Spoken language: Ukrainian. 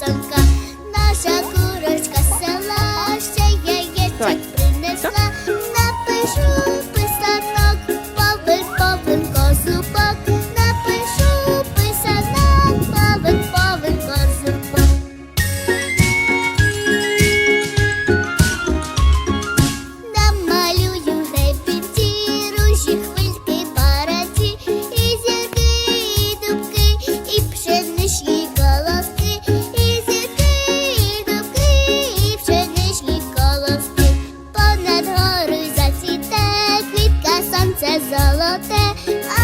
some сонце золоте,